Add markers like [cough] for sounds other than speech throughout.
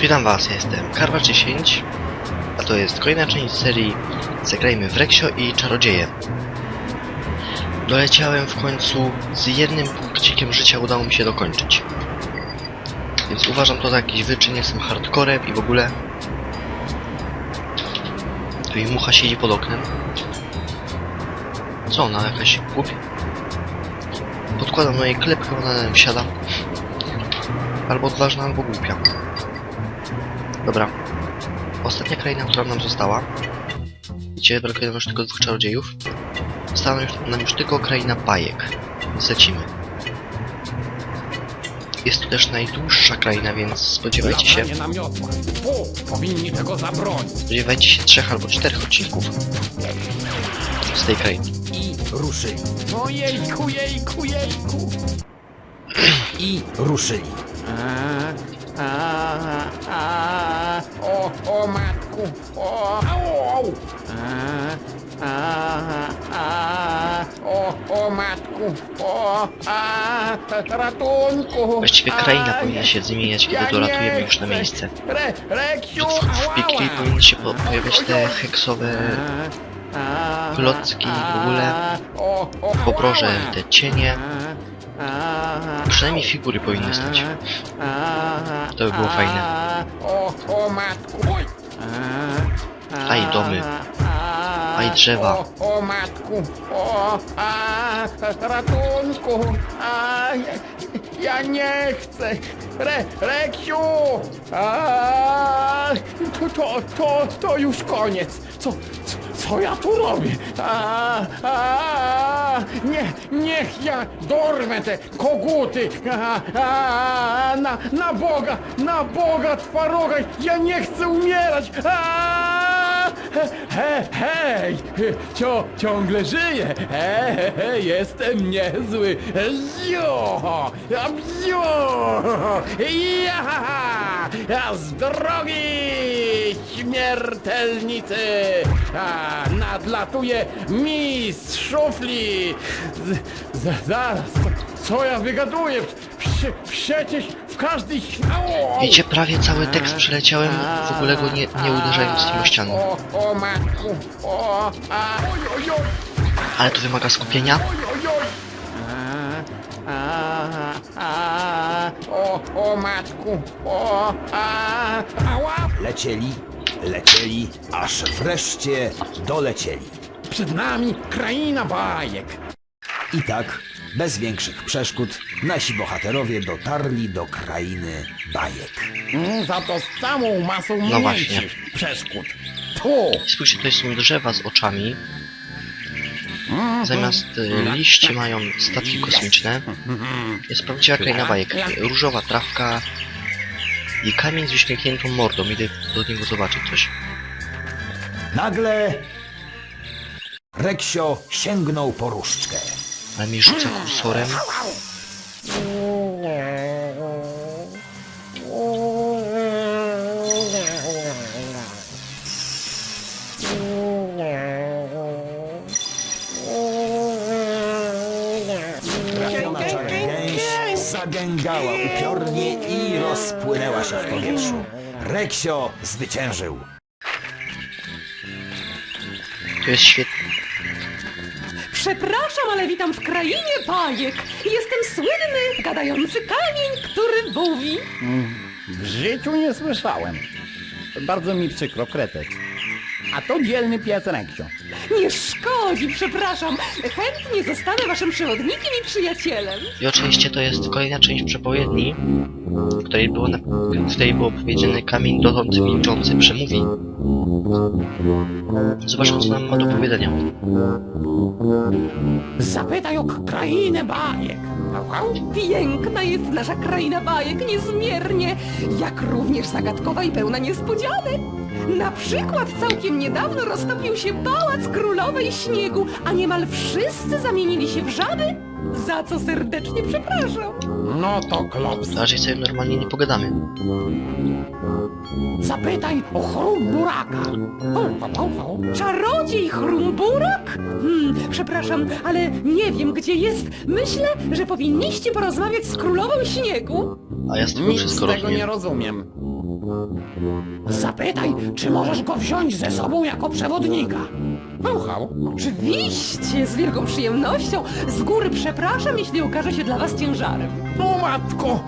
Witam was, jestem Karwa10, a to jest kolejna część serii Zagrajmy w Reksio i Czarodzieje. Doleciałem w końcu z jednym punkcikiem życia udało mi się dokończyć. Więc uważam to za jakiś wyczyn, jestem hardcorem i w ogóle... Tu i mucha siedzi pod oknem. Co ona, jakaś głupia? Podkładam na jej klepkę, ona na nią siada. Albo odważna, albo głupia. Dobra. Ostatnia kraina, która nam została. Widzicie, brakuje nam już tylko dwóch czarodziejów. Została nam już, nam już tylko kraina bajek. Więc lecimy. Jest to też najdłuższa kraina, więc spodziewajcie się, powinni tego zabronić. spodziewajcie się trzech albo czterech odcinków z tej krainy. i ruszyli. Ojejku, jejku, jejku. I ruszyli. A, a, a, A, a, a, o, o matku, o, a, ratunku. Właściwie kraina powinna się zmieniać, kiedy dolatujemy już na miejsce. Re, reksiu, W, Pikli powinny się po pojawiać te heksowe klocki w ogóle, w obroże te cienie. Przynajmniej figury powinny stać. To by było fajne. O, o matku. Aj, domy. Aj, drzewa. O, o matku. O, a, ratunku. A, ja nie chcę. Re, Reksiu. A, to, to, to, to już koniec. Co, co, co ja tu robię? A, a, nie, niech ja dorwę te koguty. A, a, na, na Boga, na Boga twaroga. Ja nie chcę umierać. A, he, he, hej, Cio, ciągle żyję. He, he, he, jestem niezły. Jo, jo, ja, ja z drogi śmiertelnicy. A, nadlatuje mistrz szufli. Z, z, zaraz, co, co ja wygaduję? Prze, przecież w każdej. Wiecie, prawie cały tekst przeleciałem, w ogóle go nie, nie uderzając w o ścianę. O, o matku, o, a, oj, oj, oj, Ale to wymaga skupienia. oj, oj, oj. A, a, a, o, o matku, o, a, ała. Lecieli, lecieli, aż wreszcie dolecieli. Przed nami kraina bajek. I tak, bez większych przeszkód, nasi bohaterowie dotarli do krainy bajek. Mm, Za to z całą masą No właśnie. mniejszych przeszkód. Tu. Spójrzcie, to są drzewa z oczami. Mhm. Zamiast e, liści mają statki kosmiczne. Jest prawdziwa kraina bajek. Różowa trawka i kamień z uśmiechniętą mordą. Idę do niego zobaczyć coś. Nagle Reksio sięgnął po różdżkę. Mi rzuca kursorem. Trafiona czarogęś zagęgała upiornie i rozpłynęła się w powietrzu. Reksio zwyciężył. To jest świetne. Przepraszam, ale witam w krainie bajek. Jestem słynny, gadający kamień, który mówi. W życiu nie słyszałem. Bardzo mi przykro, kretec. A to dzielny Reksio. Nie szkodzi, przepraszam. Chętnie zostanę waszym przewodnikiem i przyjacielem. I oczywiście to jest kolejna część przepowiedni, w której było, na, w której było powiedziane kamień dotąd milczący przemówi. Zobaczmy, co nam ma do powiedzenia. Zapytaj o krainę bajek. Piękna jest nasza kraina bajek, niezmiernie, jak również zagadkowa i pełna niespodzianek. Na przykład całkiem niedawno roztopił się pałac królowej śniegu, a niemal wszyscy zamienili się w żaby, za co serdecznie przepraszam. No to klops. Raczej sobie normalnie nie pogadamy. Zapytaj o chrum buraka. Au, au, au, au. Czarodziej Chrumburak? Hmm, przepraszam, ale nie wiem gdzie jest. Myślę, że powinniście porozmawiać z królową śniegu. A ja z tego Nic z wszystko tego nie rozumiem. rozumiem. Zapytaj, czy możesz go wziąć ze sobą jako przewodnika. Uchał. Oczywiście, z wielką przyjemnością. Z góry przepraszam, jeśli okaże się dla was ciężarem. O matko!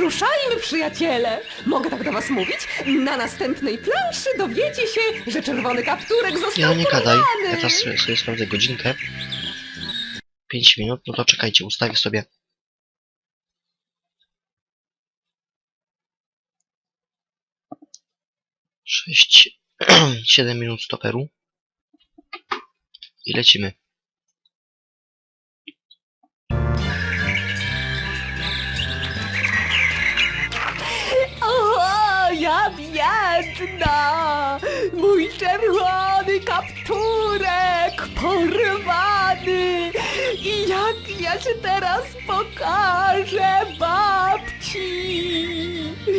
Ruszajmy, przyjaciele! Mogę tak do was mówić? Na następnej planszy dowiecie się, że czerwony kapturek został Nie no nie gadaj. porwany. Ja teraz sobie, sobie sprawdzę godzinkę. 5 minut, no to czekajcie, ustawię sobie. Sześć, [clears throat] siedem minut stoperu. I lecimy. Biedna! Mój czerwony kapturek porwany! I jak ja się teraz pokażę babci?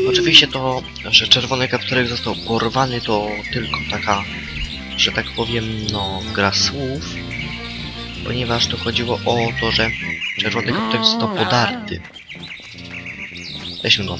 Oczywiście to, że czerwony kapturek został porwany, to tylko taka, że tak powiem, no, gra słów. Ponieważ to chodziło o to, że czerwony kapturek został podarty. Weźmy go.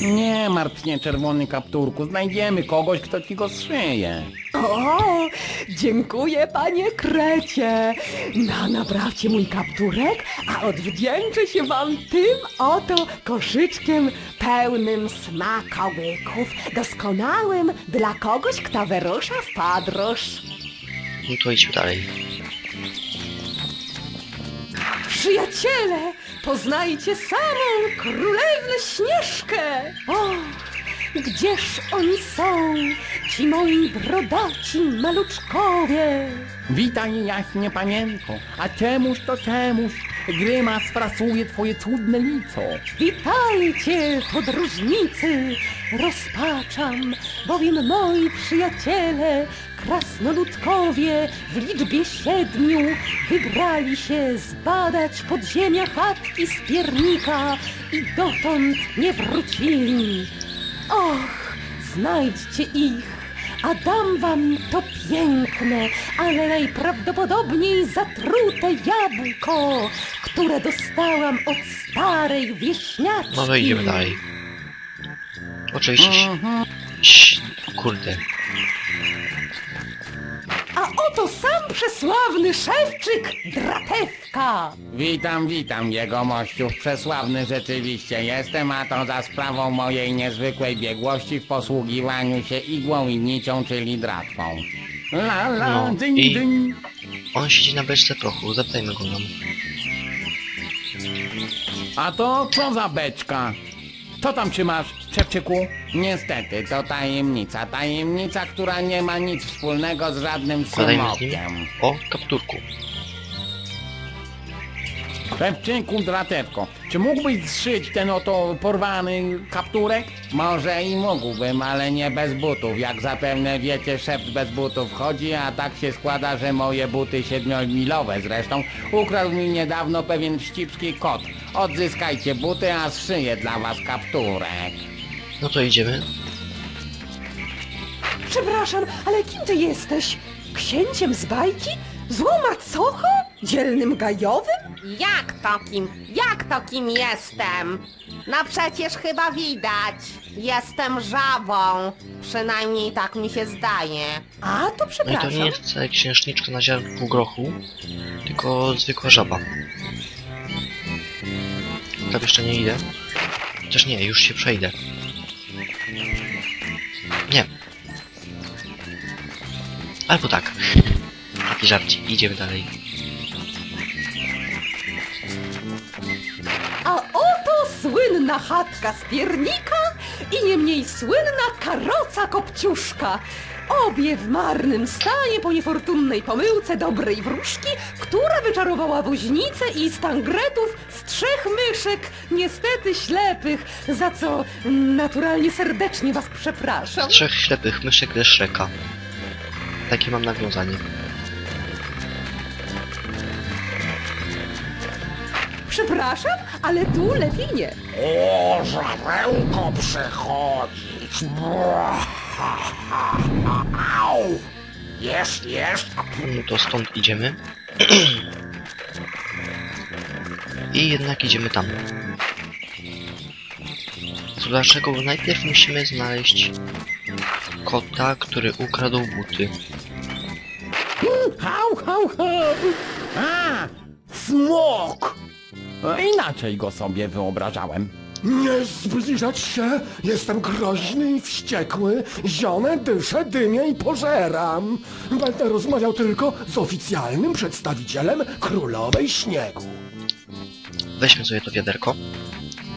Nie martw się, czerwony kapturku. Znajdziemy kogoś, kto ci go zszyje. O, dziękuję panie Krecie. Na naprawcie mój kapturek, a odwdzięczę się wam tym oto koszyczkiem pełnym smakołyków, doskonałym dla kogoś, kto wyrusza w podróż. No to idźmy dalej. Przyjaciele, poznajcie samą królewnę Śnieżkę. O, gdzież oni są, ci moi brodaci maluczkowie? Witaj, jaśnie panienko. A czemuż to czemuż? Grymas frasuje twoje cudne lico. Witajcie, podróżnicy! Rozpaczam, bowiem moi przyjaciele, krasnoludkowie w liczbie siedmiu wybrali się zbadać podziemia chatki z piernika i dotąd nie wrócili. Och, znajdźcie ich, a dam wam to piękne, ale najprawdopodobniej zatrute jabłko, które dostałam od starej wieśniaczki. No to idziemy dalej. Oczywiście. Kurde. A oto sam przesławny szewczyk Dratewka. Witam, witam, jego mościów. Przesławny rzeczywiście jestem, a to za sprawą mojej niezwykłej biegłości w posługiwaniu się igłą i nicią, czyli dratwą. La la, No, dyń, i- dyń. On siedzi na beczce prochu, zapytajmy go nam. A to co za beczka? Co tam trzymasz, szewczyku? Niestety, to tajemnica. Tajemnica, która nie ma nic wspólnego z żadnym Gadajmy z nim smokiem. o kapturku. Szewczyku, dratewko, czy mógłbyś zszyć ten oto porwany kapturek? Może i mógłbym, ale nie bez butów. Jak zapewne wiecie, szef bez butów chodzi, a tak się składa, że moje buty siedmiomilowe zresztą ukradł mi niedawno pewien wścibski kot. Odzyskajcie buty, a zszyję dla was kapturek. No to idziemy. Przepraszam, ale kim ty jesteś? Księciem z bajki? Złą macochą? Dzielnym gajowym? Jak to kim? Jak to kim jestem? No przecież chyba widać. Jestem żabą. Przynajmniej tak mi się zdaje. A, to No i to przepraszam. nie jest wcale księżniczka na ziarnku grochu, tylko zwykła żaba. Tam jeszcze nie idę. Chociaż nie, już się przejdę. Nie. Albo tak. Taki żarcik. Idziemy dalej. Słynna chatka z piernika i nie mniej słynna karoca kopciuszka. Obie w marnym stanie po niefortunnej pomyłce dobrej wróżki, która wyczarowała woźnicę i stangretów z trzech myszek, niestety ślepych, za co naturalnie serdecznie was przepraszam. Z trzech ślepych myszek ze Shreka. Takie mam nawiązanie. Przepraszam, ale tu lepiej nie. O, żarełko przychodzić. Au! Jest, jest. No to stąd idziemy. I jednak idziemy tam. Dlaczego? Bo najpierw musimy znaleźć kota, który ukradł buty. Hał, hał, hał. A, smok. E, Inaczej go sobie wyobrażałem. Nie zbliżać się! Jestem groźny i wściekły. Zionę, dyszę, dymię i pożeram. Będę rozmawiał tylko z oficjalnym przedstawicielem Królowej Śniegu. Weźmy sobie to wiaderko.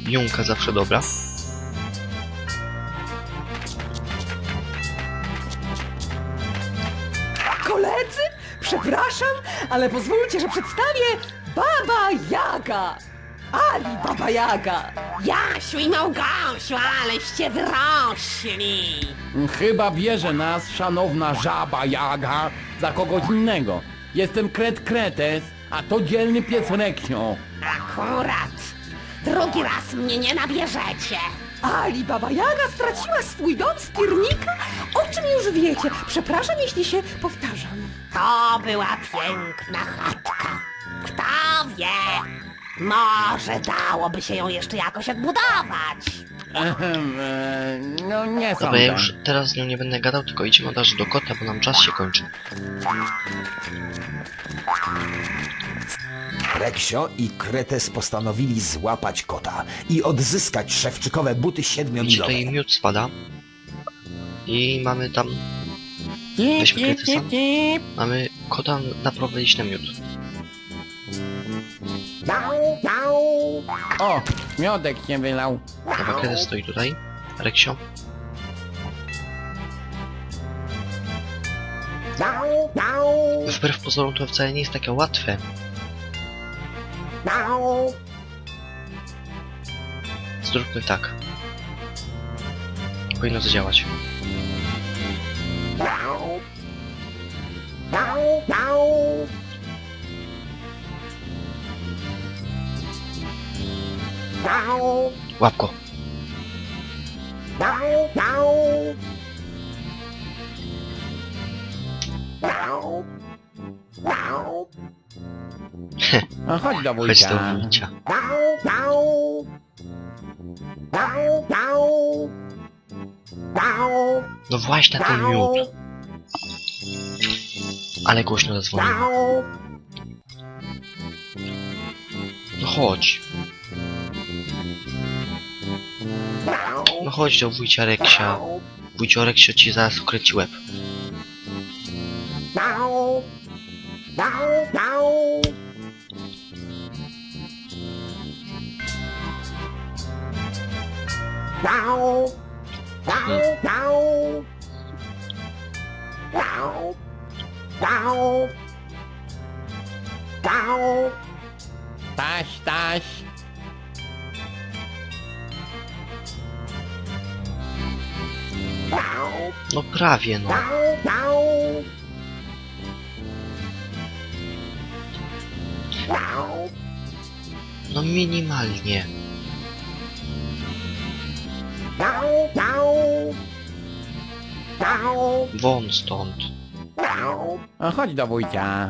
Junka zawsze dobra. Koledzy, przepraszam, ale pozwólcie, że przedstawię Baba Jaga. Ali Baba Jaga. Jasiu i Małgosiu, aleście wyrośli. Chyba bierze nas szanowna żaba Jaga za kogoś innego. Jestem Kret Kretes, a to dzielny pies Reksio. Akurat. Drugi raz mnie nie nabierzecie. Ali Baba Jaga straciła swój dom z tirnika, o czym już wiecie. Przepraszam, jeśli się powtarzam. To była piękna chatka. Kto wie? Może dałoby się ją jeszcze jakoś odbudować. Ehem, e, no nie Dobra, sądzę. ja już teraz z nią nie będę gadał, tylko idźmy od razu do kota, bo nam czas się kończy. Reksio i Kretes postanowili złapać kota i odzyskać szewczykowe buty Widzicie, siedmiomilowe. tutaj miód spada. I mamy tam... Weźmy Kretesa. Mamy kota naprowadzić na miód. O, miodek się wylał. Dobra, kiedy stoi tutaj? Reksio? Wbrew pozorom to wcale nie jest takie łatwe. Zróbmy tak. Powinno to działać. Łap go. A chodź do Chodź wujka. do wujcia. No właśnie na ten miód. Ale głośno zadzwonił. No chodź. No chodź do wujcia Reksia. Wujcio Reksio ci zaraz ukręci łeb. Taś, taś. No prawie no. No minimalnie. Won stąd. A chodź do wujka.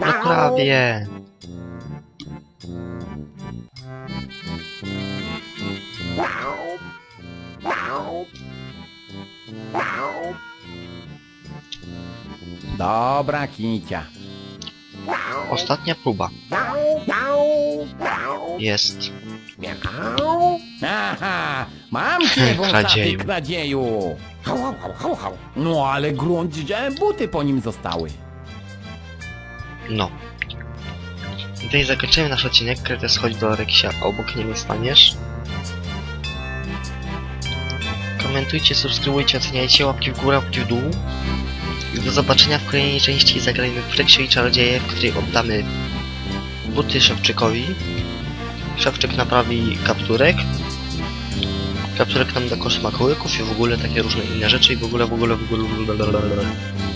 No prawie. Dobra, kicia. Ostatnia próba. Jest. Aha, mam cię, wąsaty Kradzieju. kradzieju. Hał, hał, hał, hał, hał. No ale grunt, że buty po nim zostały. No. I tutaj zakończymy nasz odcinek. Kretes chodź do Reksia, obok niego staniesz. Komentujcie, subskrybujcie, oceniajcie, łapki w górę, łapki w dół. I do zobaczenia w kolejnej części zagrajmy w Reksio i Czarodzieje, w której oddamy buty Szewczykowi. Szewczyk naprawi kapturek. Kapturek nam da kosz i w ogóle takie różne inne rzeczy i w ogóle, w ogóle, w ogóle... w ogóle-